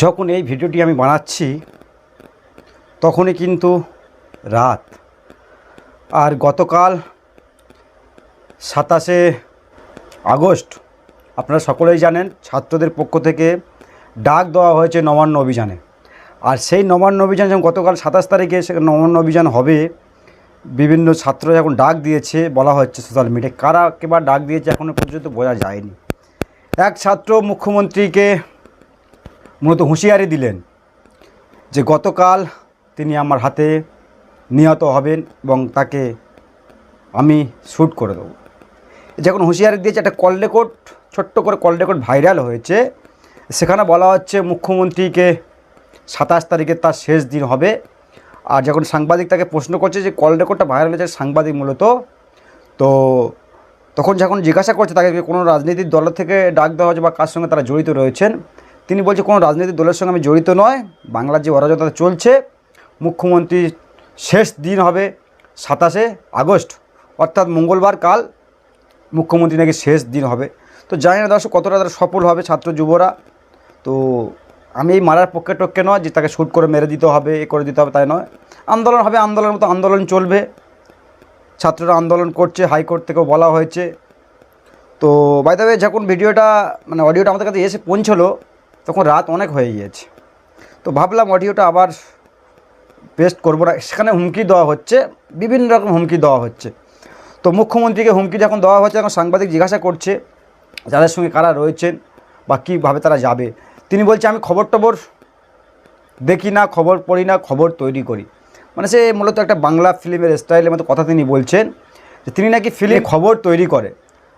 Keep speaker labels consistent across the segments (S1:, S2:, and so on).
S1: যখন এই ভিডিওটি আমি বানাচ্ছি, তখনই কিন্তু রাত। আর গতকাল সাতাশে আগস্ট, আপনারা সকলেই জানেন, ছাত্রদের পক্ষ থেকে ডাক দেওয়া হয়েছে নবান্ন অভিযানে। আর সেই নবান্ন অভিযান যখন গতকাল সাতাশ তারিখে সে নবান্ন অভিযান হবে, বিভিন্ন ছাত্র যখন ডাক দিয়েছে, বলা হচ্ছে সোশ্যাল মিডিয়ায় কারা কেবার ডাক দিয়েছে এখনও পর্যন্ত বোঝা যায়নি। এক ছাত্র মুখ্যমন্ত্রীকে মূলত হুঁশিয়ারি দিলেন যে গতকাল তিনি আমার হাতে নিহত হবেন এবং তাকে আমি শ্যুট করে দেবো। যখন হুঁশিয়ারি দিয়েছে, একটা কল রেকর্ড, ছোট্ট করে কল রেকর্ড ভাইরাল হয়েছে। সেখানে বলা হচ্ছে মুখ্যমন্ত্রীকে সাতাশ তারিখে তার শেষ দিন হবে। আর যখন সাংবাদিক তাকে প্রশ্ন করছে যে কল রেকর্ডটা ভাইরাল হয়েছে, সাংবাদিক মূলত, তো তখন যখন জিজ্ঞাসা করছে তাকে কোনো রাজনৈতিক দল থেকে ডাক দেওয়া হয়েছে বা কার সঙ্গে তারা জড়িত রয়েছেন তিনি বলছে, কোনো রাজনৈতিক দলের সঙ্গে আমি জড়িত নয়, বাংলার যে অরাজকতা চলছে মুখ্যমন্ত্রীর শেষ দিন হবে সাতাশে আগস্ট, অর্থাৎ মঙ্গলবার কাল মুখ্যমন্ত্রী নাকি শেষ দিন হবে। তো জানি না দর্শক, কতটা তারা সফল হবে ছাত্র যুবরা। তো আমি এই মারার পক্ষে টক্ষে নয় যে তাকে শ্যুট করে মেরে দিতে হবে, এ করে দিতে হবে, তাই নয়। আন্দোলন হবে, আন্দোলনের মতো আন্দোলন চলবে। ছাত্ররা আন্দোলন করছে, হাইকোর্ট থেকেও বলা হয়েছে। তো বাইদাবে যখন ভিডিওটা মানে অডিওটা আমাদের কাছে এসে পৌঁছলো তখন রাত অনেক হয়ে গিয়েছে। তো ভাবলাম অডিওটা আবার পেস্ট করব না। সেখানে হুমকি দেওয়া হচ্ছে, বিভিন্ন রকম হুমকি দেওয়া হচ্ছে। তো মুখ্যমন্ত্রীকে হুমকি যখন দেওয়া হচ্ছে, তখন সাংবাদিক জিজ্ঞাসা করছে, যাদের সঙ্গে কারা রয়েছেন বা কীভাবে তারা যাবে। তিনি বলছে, আমি খবর টবর দেখি না, খবর পড়ি না, খবর তৈরি করি। মানে সে মূলত একটা বাংলা ফিল্মের স্টাইলের মতো কথা তিনি বলছেন, যে তিনি নাকি ফিল্মে খবর তৈরি করে।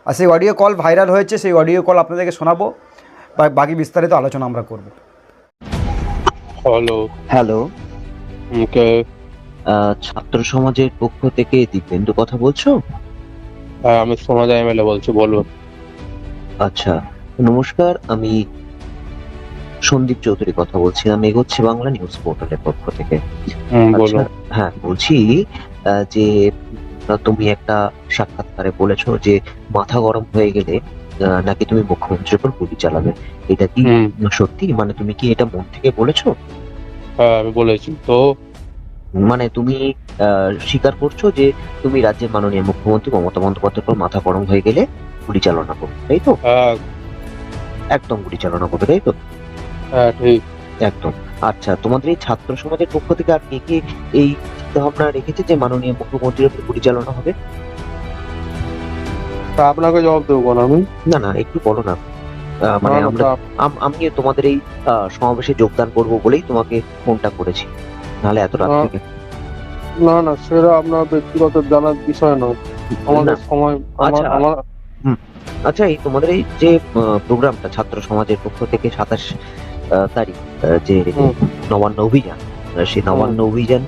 S1: আর সেই অডিও কল ভাইরাল হয়েছে, সেই অডিও কল আপনাদেরকে শোনাবো। বাকি বিস্তারিত আলোচনা আমরা করব।
S2: হ্যালো
S3: হ্যালো
S2: ওকে
S3: আহ, ছাত্র সমাজের পক্ষ থেকে দিব্যেন্দু কথা বলছো?
S2: হ্যাঁ আমি সোনাদা এমএলএ বলছি বলুন।
S3: আচ্ছা নমস্কার আমি সন্দীপ চৌধুরী কথা বলছিলাম এগোচ্ছে বাংলা নিউজ পোর্টালের পক্ষ থেকে। আচ্ছা হ্যাঁ বলছি আহ, যে তুমি একটা সাক্ষাৎকারে বলেছ যে মাথা গরম হয়ে গেলে নাকি তুমি মুখ্যমন্ত্রীর উপর গুলি চালাবে? এটা কি সত্যি? মানে তুমি কি এটা মন থেকে বলেছ?
S2: হ্যাঁ আমি বলেছি। তো?
S3: মানে তুমি স্বীকার করছ যে তুমি রাজ্যের মাননীয় মুখ্যমন্ত্রী মমতা বন্দ্যোপাধ্যায়ের উপর মাথা গরম হয়ে গেলে গুলি চালনা করবে তাই তো?
S2: হ্যাঁ।
S3: একদম গুলি চালনা করবে তাই তো?
S2: হ্যাঁ ঠিক।
S3: একদম। আচ্ছা তোমাদের এই ছাত্র সমাজের পক্ষ থেকে আর কে কে এই চিন্তা ভাবনা রেখেছে যে মাননীয় মুখ্যমন্ত্রীর উপর গুলি চালানো হবে?
S2: তা আপনাকে জবাব দেবো না আমি?
S3: না না একটু বলো না। মানে
S2: না, না,
S3: আমরা আমি তোমাদের এই সমাবেশে যোগদান করব বলেই তোমাকে ফোনটা করেছি। নাহলে এত রাত
S2: না,
S3: থেকে।
S2: না না সেটা আপনার ব্যক্তিগত জানার বিষয় নয়। আমাদের সময়
S3: আচ্ছা।
S2: আমার
S3: আচ্ছা এই তোমাদের এই যে প্রোগ্রামটা ছাত্র সমাজের পক্ষ থেকে সাতাশ তারিখ যে নবান্ন অভিযান সেই নবান্ন অভিযান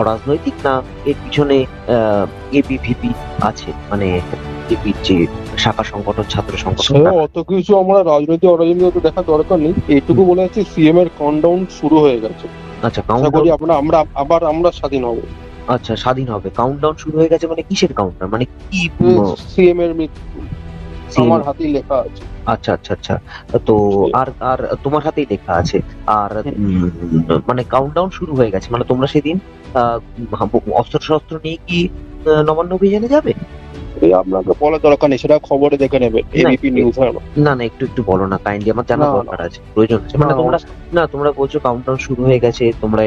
S3: অরাজনৈতিক না এর পিছনে এবিভিপি আছে মানে এপির যে শাখা সংগঠন ছাত্র সংগঠন
S2: অত কিছু আমরা রাজনৈতিক অরাজনৈতিক দেখা দরকার নেই। এইটুকু বলে যাচ্ছি সিএম এর কাউন্টডাউন শুরু হয়ে গেছে।
S3: আচ্ছা কাউন্টডাউন
S2: আমরা আমরা আবার আমরা স্বাধীন হব।
S3: আচ্ছা স্বাধীন হবে। কাউন্টডাউন শুরু হয়ে গেছে মানে কিসের কাউন্টডাউন মানে কি
S2: সিএম এর মৃত্যু আমার হাতেই লেখা আছে।
S3: আচ্ছা আচ্ছা আচ্ছা। তো আর আর তোমার হাতেই লেখা আছে। আর মানে কাউন্টডাউন শুরু হয়ে গেছে। মানে তোমরা সেদিন অস্ত্র শস্ত্র নিয়ে কি নবান্ন অভিযানে যাবে?
S2: আপনাকে দরকার নেই সেটা খবরে দেখে নেবেন এবিপি নিউজ না
S3: না একটু একটু বলো না কাইন্ডলি আমার জানা। দরকার আছে প্রয়োজন আছে। মানে তোমরা না। তোমরা বলছো কাউন্টডাউন শুরু হয়ে গেছে তোমরা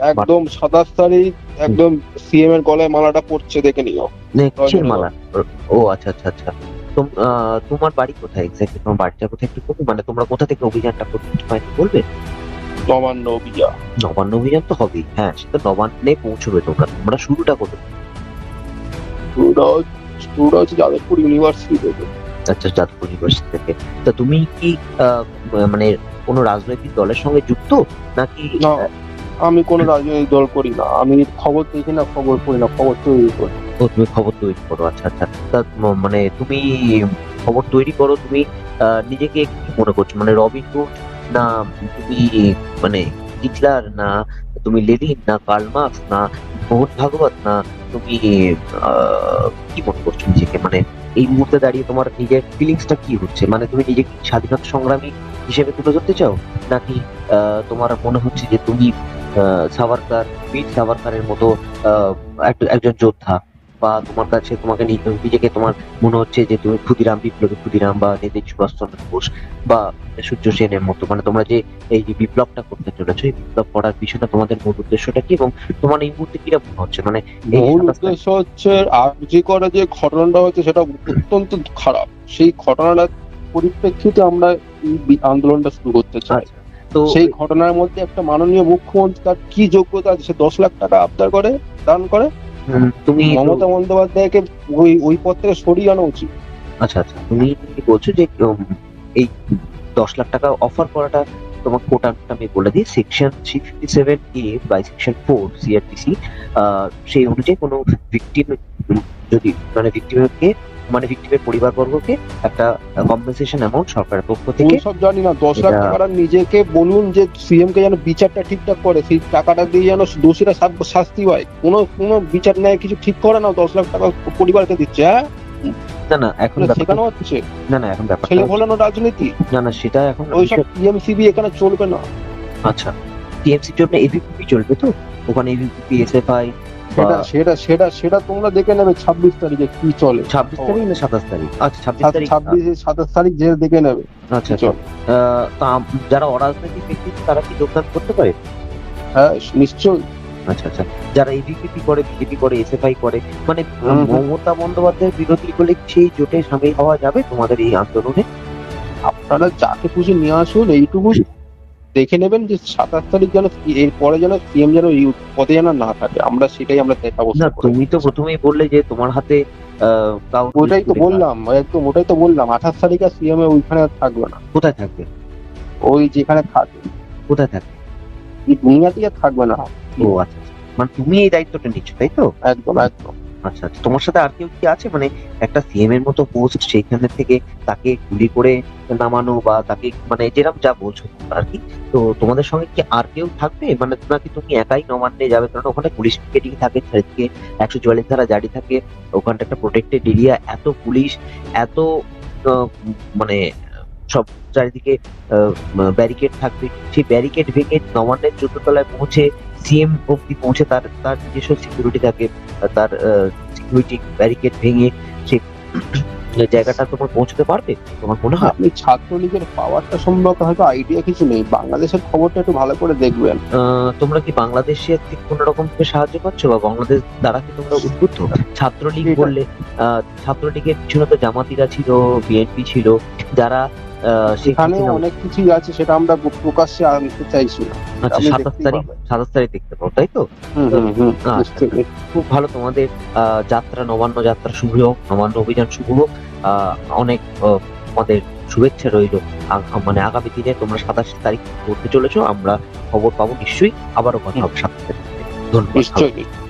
S2: একদম সাতাশ তারিখ একদম সিএম এর গলায় মালাটা পড়ছে দেখে নিও।
S3: মালা। ও আচ্ছা আচ্ছা আচ্ছা। তোমার বাড়ি কোথায়? এক্স্যাক্টলি তোমার বাড়িটা কোথায় একটু বলবে? মানে তোমরা কোথা থেকে অভিযানটা করতে একটু বলবে?
S2: নবান্ন অভিযান।
S3: নবান্ন অভিযান তো হবেই। হ্যাঁ সেটা নবান্নে পৌঁছবে তোমরা। তোমরা শুরুটা করবে
S2: শুরুটা শুরুটা হচ্ছে যাদবপুর ইউনিভার্সিটি থেকে।
S3: আচ্ছা যাদবপুর ইউনিভার্সিটি থেকে। তা তুমি কি মানে কোনো রাজনৈতিক দলের সঙ্গে যুক্ত? নাকি
S2: না। আমি কোনো রাজনৈতিক দল করি না। আমি খবর দেখি না, খবর পড়ি না, খবর তৈরি করি।
S3: ও তুমি খবর তৈরি করো আচ্ছা আচ্ছা। তা মানে তুমি খবর তৈরি করো, তুমি নিজেকে কি মনে করছ? মানে হুড না তুমি মানে হিটলার না তুমি লেনিন না কার্ল মার্কস না মোহন ভাগবত না তুমি কি মনে করছ নিজেকে? মানে এই মুহূর্তে দাঁড়িয়ে তোমার নিজের ফিলিংসটা কি হচ্ছে? মানে তুমি নিজেকে স্বাধীনতা সংগ্রামী হিসেবে তুলে ধরতে চাও? নাকি তোমার মনে হচ্ছে যে তুমি সাভারকার বীর সাভারকারের মতো একজন যোদ্ধা। বা তোমার কাছে তোমাকে নিজেকে তোমার মনে হচ্ছে যে তুমি ক্ষুদিরাম বিপ্লবী ক্ষুদিরাম বা নেতাজি সুভাষচন্দ্র বোস বা সূর্য সেনের মতো। মানে তোমরা যে এই যে বিপ্লবটা করতে চলেছো এই বিপ্লব করার পিছনে তোমাদের মূল উদ্দেশ্যটা কি এবং তোমার এই মুহূর্তে কীরকম হচ্ছে? মানে
S2: মূল উদ্দেশ্য হচ্ছে আরজি করে যে ঘটনাটা হচ্ছে সেটা অত্যন্ত খারাপ। সেই ঘটনাটার পরিপ্রেক্ষিতে আমরা এই আন্দোলনটা শুরু করতে চাই।
S3: আচ্ছা, তো
S2: সেই ঘটনার মধ্যে একটা মাননীয় মুখ্যমন্ত্রী তার কি যোগ্যতা আছে? সে দশ লাখ টাকা আবদার করে দান করে।
S3: তুমি
S2: মমতা বন্দ্যোপাধ্যায়কে ওই ওই পদ থেকে সরিয়ে আনা উচিত।
S3: আচ্ছা আচ্ছা তুমি বলছো যে এই দশ লাখ টাকা অফার করাটা তোমার কোটাটা আমি বলে দিই। Section three fifty seven A by section four CrPC সেই অনুযায়ী কোনো ভিকটিম যদি মানে ভিকটিমকে মানে ভিকটিমের পরিবারবর্গকে একটা কম্পেনসেশন অ্যামাউন্ট সরকারের পক্ষ থেকে
S2: সব জানি না দশ লাখ টাকাটা নিজেকে বলুন যে সিএম কে যেন বিচারটা ঠিকঠাক করে সেই টাকাটা দিয়ে যেন দোষীরা শাস্তি- হয় কোনো কোনো বিচার নেয় কিছু ঠিক করে না দশ লাখ টাকা পরিবারকে দিচ্ছে হ্যাঁ?
S3: না না এখন
S2: শেখানো হচ্ছে।
S3: না না এখন ব্যাপারটা
S2: ছেলে ভোলানো রাজনীতি।
S3: না না সেটা এখন
S2: ওইসব টিএমসিবি এখানে চলবে না।
S3: আচ্ছা টিএমসির জন্য এবিপিপি চলবে তো? ওখানে এবিপিপি এসএফআই
S2: সেটা সেটা সেটা সেটা তোমরা দেখে নেবে ছাব্বিশ তারিখে কি চলে।
S3: ছাব্বিশ তারিখ না সাতাশ তারিখ? আচ্ছা ছাব্বিশ তারিখ
S2: ছাব্বিশ সাতাশ তারিখ যে দেখে নেবে
S3: আচ্ছা আচ্ছা। তা যারা অরাজনৈতিক ব্যক্তি তারা কি যোগদান করতে পারে?
S2: হ্যাঁ নিশ্চয়ই।
S3: আচ্ছা আচ্ছা। যারা এবিপিপি করে বিজেপি করে এসএফআই করে মানে। মমতা বন্দ্যোপাধ্যায়ের বিরোধী করলে সেই জোটে সামিল হওয়া যাবে তোমাদের এই আন্দোলনে?
S2: আপনারা যাকে খুশি নিয়ে আসুন এইটুকু দেখে নেবেন যে সাতাশ তারিখ যেন এর পরে যেন সিএম যেন এই পদে যেন না থাকে। আমরা সেটাই আমরা দেখা
S3: না তুমি তো প্রথমেই বললে যে তোমার হাতে আহ,
S2: ওটাই তো বললাম একদম ওটাই তো বললাম। আঠাশ তারিখ আর সিএম ওইখানে আর থাকবে না।
S3: কোথায় থাকবে?
S2: ওই যেখানে থাকে
S3: কোথায় থাকবে?
S2: এই দুনিয়াতেই আর থাকবে না।
S3: ও আচ্ছা আচ্ছা। মানে তুমি এই দায়িত্বটা নিচ্ছ তাই তো?
S2: একদম একদম।
S3: আচ্ছা আচ্ছা। তোমার সাথে আর কেউ কি আছে? মানে একটা সিএম এর মতো পোস্ট সেইখানে থেকে তাকে গুলি করে নামানো বা তাকে মানে যেরকম যা বলছো আর কি। তো তোমাদের সঙ্গে কি আর কেউ থাকবে? মানে নাকি তুমি একাই নবান্নে যাবে? কারণ ওখানে পুলিশ পিকেটিং থাকে, চারিদিকে একশো চুয়াল্লিশ ধারা জারি থাকে। ওখানটা একটা প্রোটেক্টেড এরিয়া এত পুলিশ, এত মানে সব চারিদিকে ব্যারিকেড থাকবে। সেই ব্যারিকেড ভেঙে নবান্নের চোদ্দ তলায় পৌঁছে সিএম অব্দি পৌঁছে তার তার নিজস্ব সিকিউরিটি থাকে তার সিকিউরিটি ব্যারিকেড ভেঙে সে জায়গাটা তোমার পৌঁছতে পারবে তোমার মনে হয়?
S2: আপনি ছাত্রলীগের পাওয়ারটা সম্ভবত হয়তো আইডিয়া কিছু নেই। বাংলাদেশের খবরটা একটু ভালো করে দেখবেন।
S3: তোমরা কি বাংলাদেশে থেকে কোনো রকম সাহায্য পাচ্ছ? বা বাংলাদেশ দ্বারা কি তোমরা উদ্বুদ্ধ? ছাত্রলীগ বললে ছাত্রলীগের পিছনে তো জামাতিরা ছিল বিএনপি ছিল যারা
S2: সেখানে অনেক কিছুই আছে সেটা আমরা প্রকাশ্যে আনতে চাইছি
S3: আচ্ছা সাতাশ তারিখ সাতাশ তারিখ দেখতে পাবো তাই তো? আচ্ছা।
S2: নিশ্চয়ই।
S3: খুব ভালো তোমাদের যাত্রা নবান্ন যাত্রা শুভ হোক নবান্ন অভিযান শুভ হোক। আহ, অনেক আমাদের শুভেচ্ছা রইল। মানে আগামী দিনে তোমরা সাতাশ তারিখ করতে চলেছো আমরা খবর পাবো নিশ্চয়ই। আবারও কথা হবে সাতাশ তারিখ ধন্যবাদ